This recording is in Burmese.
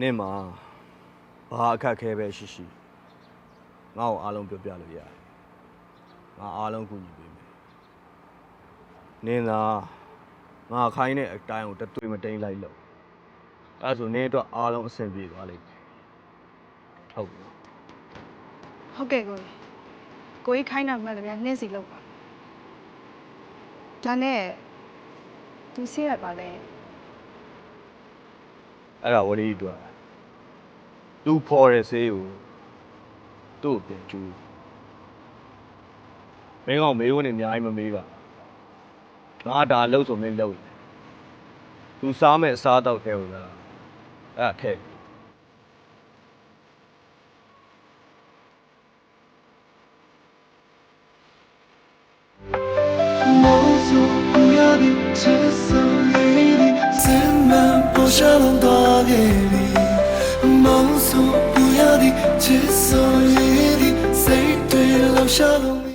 နင့်မှာဘာအခက်အခဲပဲရှိရှိငါ့ကိုအားလုံးပြောပြလို့ရတယ်ငါအားလုံးကူညီပေးမယ်နင်းသာငါခိုင်းတဲ့အတိုင်းကိုတသွေးမတိန်လိုက်လို့အဲဒါဆိုနင်းအတွက်အားလုံးအဆင်ပြေသွားလိမ့်မယ်ဟုတ်ပြီနော်ဟုတ်ကဲ့ကိုကြီးကိုကြီးခိုင်းတာမှတ်တယ်ဗျာနှင်းစီလောက်ပါဒါနဲ့သူဆေးရပါလေအဲ့ဒါဝရီအတွက် သူဖော်တဲ့ဆေးကိုသူ့ကိုပြန်ကျူးမင်းကောင်မေးခွန်းတွေအများကြီးမမေးပါငါဒါလှုပ်ဆိုမင်းလှုပ်ရင်သူစားမဲ့အစားတော့ထဲဟုတ်လားအဲ့ထဲမိုးဆူရသည် ချစ်ဆိုရည်ဒီစိတ်တွေလောက်ရှာလို့